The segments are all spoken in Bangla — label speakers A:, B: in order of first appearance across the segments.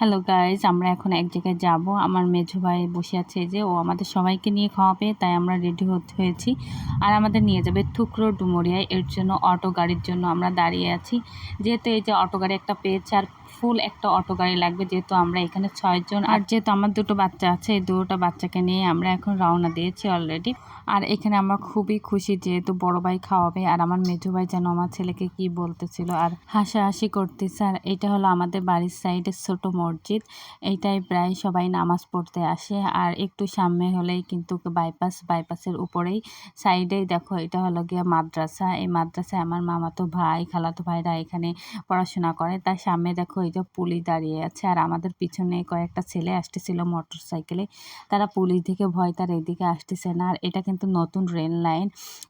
A: হ্যালো গাইজ আমরা এখন এক জায়গায় যাব। আমার মেঝো ভাই বসে আছে যে, ও আমাদের সবাইকে নিয়ে খাওয়াবে তাই আমরা রেডি হতে হয়েছি। আর আমাদের নিয়ে যাবে থুকরো ডুমরিয়ায়, এর জন্য অটো গাড়ির জন্য আমরা দাঁড়িয়ে আছি। যেহেতু এই যে অটো গাড়ি একটা পেয়েছে, আর ফুল একটা অটো গাড়ি লাগবে, যেহেতু আমরা এখানে ছয়জন। আর যেহেতু আমার দুটো বাচ্চা আছে, এই দুটো বাচ্চাকে নিয়ে আমরা এখন রওনা দিয়েছি অলরেডি আর এখানে আমরা খুবই খুশি যেহেতু বড় ভাই খাওয়াবে, আর আমার মেজো ভাই যেন আমার ছেলেকে কি বলতেছিল আর হাসাহাসি করতেছে। আর এটা হলো আমাদের বাড়ির সাইডের ছোট মসজিদ এইটাই প্রায় সবাই নামাজ পড়তে আসে। আর একটু সামনে হলেই কিন্তু বাইপাস বাইপাসের উপরেই সাইডেই দেখো, এটা হলো গিয়ে মাদ্রাসা। এই মাদ্রাসায় আমার মামাতো ভাই, খালাতো ভাইরা এখানে পড়াশোনা করে। তার সামনে দেখো এই যে পুলি দাঁড়িয়ে আছে আর আমাদের পিছনে কয়েকটা ছেলে আসতেছিল মোটর সাইকেলে তারা পুলিশ থেকে ভয়, তার এদিকে আসতেছে না। আর এটা কিন্তু নতুন রেল লাইন।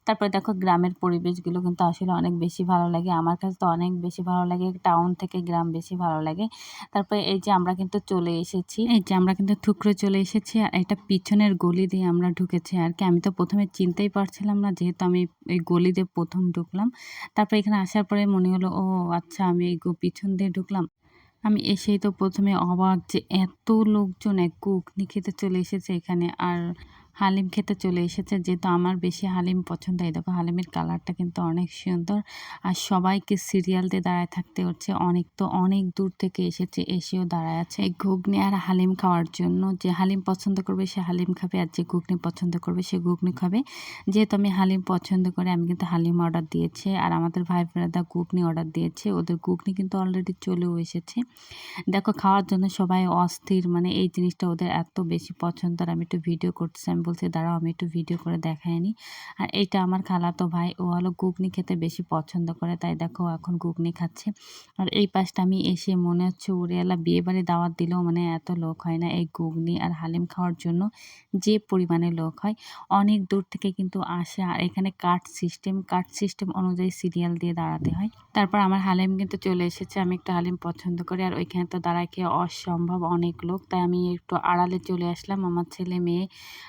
A: তারপরে দেখো গ্রামের পরিবেশগুলো কিন্তু আসলে অনেক বেশি ভালো লাগে। আমার কাছে তো অনেক বেশি ভালো লাগে। টাউন থেকে গ্রাম বেশি ভালো লাগে। তারপরে এই যে আমরা কিন্তু চলে এসেছি। এই যে আমরা কিন্তু থুকরে চলে এসেছি। আর এটা পিছনের গলি দিয়ে আমরা ঢুকেছি আর কি। আমি তো প্রথমে চিনতেই পারছিলাম না, যেহেতু আমি এই গলি দিয়ে প্রথম ঢুকলাম। তারপরে এখানে আসার পরে মনে হলো, ও আচ্ছা আমি এই পিছন দিয়ে ঢুকলাম। আমি এসেই তো প্রথমে অবাক যে এত লোকজন এক কুকনি খেতে চলে এসেছে এখানে। আর হালিম খেতে চলে এসেছে, যেহেতু আমার বেশি হালিম পছন্দ, এই দেখো হালিমের কালারটা কিন্তু অনেক সুন্দর। আর সবাইকে সিরিয়াল দিয়ে দাঁড়ায় থাকতে হচ্ছে, অনেক তো অনেক দূর থেকে এসেছে, এসেও দাঁড়ায় আছে। এই ঘুগনি আর হালিম খাওয়ার জন্য যে হালিম পছন্দ করবে, সে হালিম খাবে, আর যে ঘুগনি পছন্দ করবে, সে ঘুগনি খাবে। যেহেতু আমি হালিম পছন্দ করে, আমি কিন্তু হালিম অর্ডার দিয়েছি, আর আমাদের ভাই বোনেরা ঘুগনি অর্ডার দিয়েছে, ওদের ঘুগনি কিন্তু অলরেডি চলেও এসেছে। দেখো, খাওয়ার জন্য সবাই অস্থির মানে এই জিনিসটা ওদের এত বেশি পছন্দ, আর আমি একটু ভিডিও করতেছি, আমি বলছি, দাঁড়াও, আমি একটু ভিডিও করে দেখাই নি। আর এইটা আমার খালাতো ভাই, ও হলো ঘুগনি খেতে বেশি পছন্দ করে, তাই দেখো এখন ঘুগনি খাচ্ছে। আর এই পাশটা আমি এসে মনে হচ্ছে উড়িয়ালা বিয়ে বাড়ি দাওয়াত দিলেও মানে এত লোক হয় না এই ঘুগনি আর হালিম খাওয়ার জন্য যে পরিমাণে লোক হয়। অনেক দূর থেকে কিন্তু আসে আর এখানে কার্ড সিস্টেম কার্ড সিস্টেম অনুযায়ী সিরিয়াল দিয়ে দাঁড়াতে হয়। তারপর আমার হালিম কিন্তু চলে এসেছে, আমি একটা হালিম পছন্দ করি আর ওইখানে তো দাঁড়ায় খেয়ে অসম্ভব অনেক লোক। তাই আমি একটু আড়ালে চলে আসলাম, আমার ছেলে মেয়ে,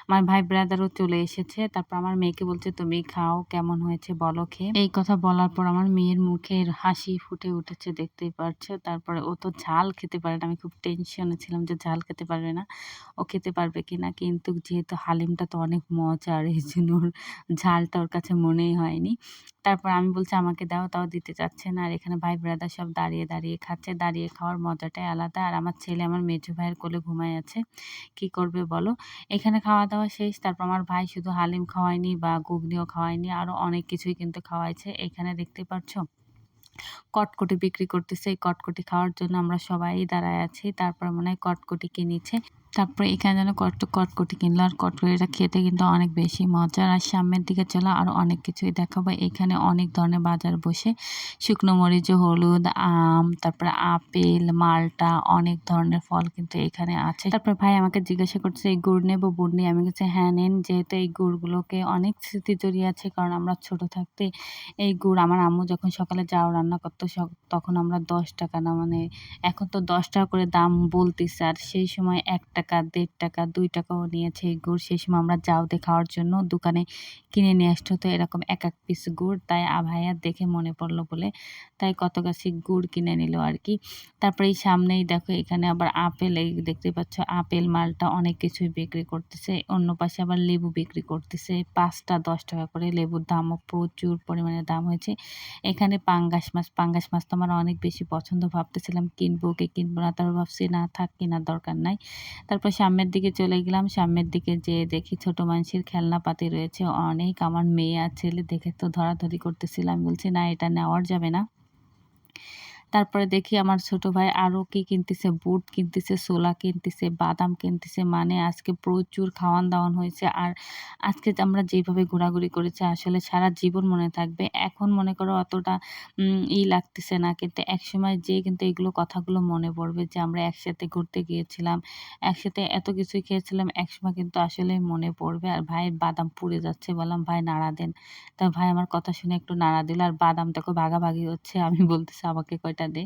A: আমার ভাই ব্রাদারও চলে এসেছে। তারপর আমার মেয়েকে বলছে, তুমি খাও, কেমন হয়েছে বলো খেয়ে। এই কথা বলার পর আমার মেয়ের মুখের হাসি ফুটে উঠেছে, দেখতেই পারছ। তারপরে ও তো ঝাল খেতে পারে না, আমি খুব টেনশনে ছিলাম যে ঝাল খেতে পারবে না, ও খেতে পারবে কি না কিন্তু যেহেতু হালিমটা তো অনেক মজার, এই জন্য ওর ঝালটা ওর কাছে মনেই হয়নি। তারপর আমি বলছি, আমাকে দাও, তাও দিতে চাচ্ছে না। আর এখানে ভাই ব্রাদার সব দাঁড়িয়ে দাঁড়িয়ে খাচ্ছে। দাঁড়িয়ে খাওয়ার মজাটাই আলাদা। আর আমার ছেলে আমার মেজো ভাইয়ের কোলে ঘুমায় আছে। কি করবে বলো? এখানে খাওয়া দাওয়া শেষ। তারপর আমার ভাই শুধু হালিম খাওয়ায়নি বা ঘুগনিও খাওয়ায়নি আরও অনেক কিছুই কিন্তু খাওয়াইছে। এখানে দেখতে পাচ্ছ কটকটি বিক্রি করতেছে। এই কটকটি খাওয়ার জন্য আমরা সবাই দাঁড়ায় আছি। তারপর মনে হয় কটকটি কিনেছে তারপরে এখানে যেন কট, কটকটি কিনলো আর কটকটিটা খেতে কিন্তু অনেক বেশি মজার। আর সামনের দিকে চলো আরও অনেক কিছুই দেখাবো। এখানে অনেক ধরনের বাজার বসে। শুকনো মরিচ, হলুদ, আম, তারপরে আপেল, মালটা, অনেক ধরনের ফল কিন্তু এখানে আছে। তারপর ভাই আমাকে জিজ্ঞাসা করছে, এই গুড় নেব? গুড় নিয়ে আমি কাছে হ্যাঁ নেন। যেহেতু এই গুড়গুলোকে অনেক স্মৃতি জড়িয়ে আছে, কারণ আমরা ছোট থাকতে এই গুড় আমার আম্মু যখন সকালে যাও রান্না করতো তখন আমরা দশ টাকা না মানে এখন তো দশ টাকা করে দাম বলতেছে। আর সেই সময় এক টাকা দেড় টাকা, দুই টাকাও নিয়েছে এই গুড়। সেই সময় আমরা জাউতে খাওয়ার জন্য দোকানে কিনে নিয়ে আসতে হতো এরকম এক এক পিস গুড়। তাই আভাইয়ার দেখে মনে পড়ল বলে তাই কত গাছি গুড় কিনে নিল আর কি। তারপরে এই সামনেই দেখো এখানে আবার আপেল, এই দেখতে পাচ্ছ আপেল মালটা অনেক কিছুই বিক্রি করতেছে। অন্য পাশে আবার লেবু বিক্রি করতেছে। পাঁচটা দশ টাকা করে লেবুর দামও প্রচুর পরিমাণে দাম হয়েছে। এখানে পাঙ্গাস মাছ পাঙ্গাস মাছ তো আমার অনেক বেশি পছন্দ। ভাবতেছিলাম কিনবো কি কিনবো না, তারপর ভাবছি না, থাক, কেনার দরকার নাই। তারপর সামনের দিকে চলে গেলাম। সামনের দিকে যে দেখি ছোট মানুষের খেলনা পাতি রয়েছে। অনেক আমার মেয়ে আর ছেলে দেখে তো ধরাধরি করতেছিলাম। বলছি, না, এটা নেওয়ার যাবে না। তারপরে দেখি আমার ছোট ভাই আরও কি কিনতেছে, বুট কিনতেছে সোলা কিনতেছে, বাদাম কিনতেছে। মানে আজকে প্রচুর খাওয়ান দাওয়ান হয়েছে আর আজকে আমরা যেভাবে ঘোরাঘুরি করেছি, আসলে সারা জীবন মনে থাকবে। এখন মনে করো অতটা ই লাগতেছে না। কিন্তু একসময় যে কিন্তু এগুলো কথাগুলো মনে পড়বে যে আমরা একসাথে ঘুরতে গিয়েছিলাম, একসাথে এত কিছুই খেয়েছিলাম, একসময় কিন্তু আসলে মনে পড়বে। আর ভাইয়ের বাদাম পুড়ে যাচ্ছে বললাম, ভাই, নাড়া দেন। তা ভাই, আমার কথা শুনে একটু নাড়া দিল। আর বাদাম দেখো ভাগাভাগি হচ্ছে। আমি বলতেছি, আমাকে কয়টা দে।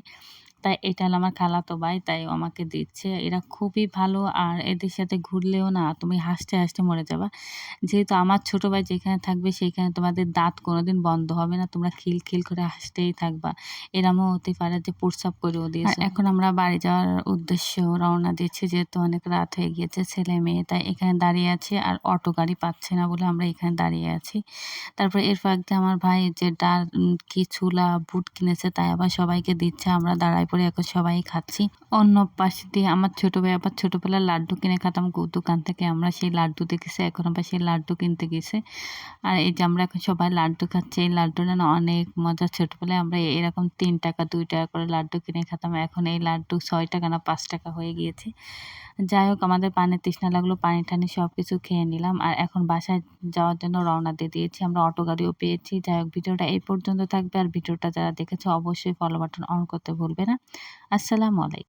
A: তাই এটা হলো আমার খালাতো ভাই তাই আমাকে দিচ্ছে। এরা খুবই ভালো আর এদের সাথে ঘুরলেও না তুমি হাসতে হাসতে মরে যাবা। যেহেতু আমার ছোট ভাই যেখানে থাকবে সেইখানে তোমাদের দাঁত কোনোদিন বন্ধ হবে না তোমরা খিল খিল করে হাসতেই থাকবা। এরমও হতে পারে যে প্রস্রাব করেও দিয়েছে। এখন আমরা বাড়ি যাওয়ার উদ্দেশ্য রওনা দিচ্ছি যেহেতু অনেক রাত হয়ে গিয়েছে ছেলে মেয়ে তাই এখানে দাঁড়িয়ে আছে আর অটো গাড়ি পাচ্ছে না বলে আমরা এখানে দাঁড়িয়ে আছি। তারপর এর ফাঁক দিয়ে আমার ভাই যে ডাল কি চুলা বুট কিনেছে তাই আবার সবাইকে দিচ্ছে আমরা দাঁড়াই পড়ে এখন সবাই খাচ্ছি। অন্য পাশ দিয়ে আমার ছোট ভাই আবার ছোটবেলার লাড্ডু কিনে খাতাম দোকান থেকে। আমরা সেই লাড্ডু দেখেছি, এখন আবার সেই লাড্ডু কিনতে গেছে। আর এই যে আমরা এখন সবাই লাড্ডু খাচ্ছি, এই লাড্ডুটা না অনেক মজা ছোটবেলায় আমরা এরকম তিন টাকা, দুই টাকা করে লাড্ডু কিনে খেতাম। এখন এই লাড্ডু ছয় টাকা না পাঁচ টাকা হয়ে গিয়েছে। যাই হোক, আমাদের পানির তৃষ্ণা লাগল, পানি টানি সব কিছু খেয়ে নিলাম। আর এখন বাসায় যাওয়ার জন্য রওনা দিয়ে দিয়েছি। আমরা অটো গাড়িও পেয়েছি। যাই হোক, ভিডিওটা এই পর্যন্ত থাকবে। আর ভিডিওটা যারা দেখেছে, অবশ্যই ফলো বাটন অন করতে ভুলবে না। আসসালামু আলাইকুম।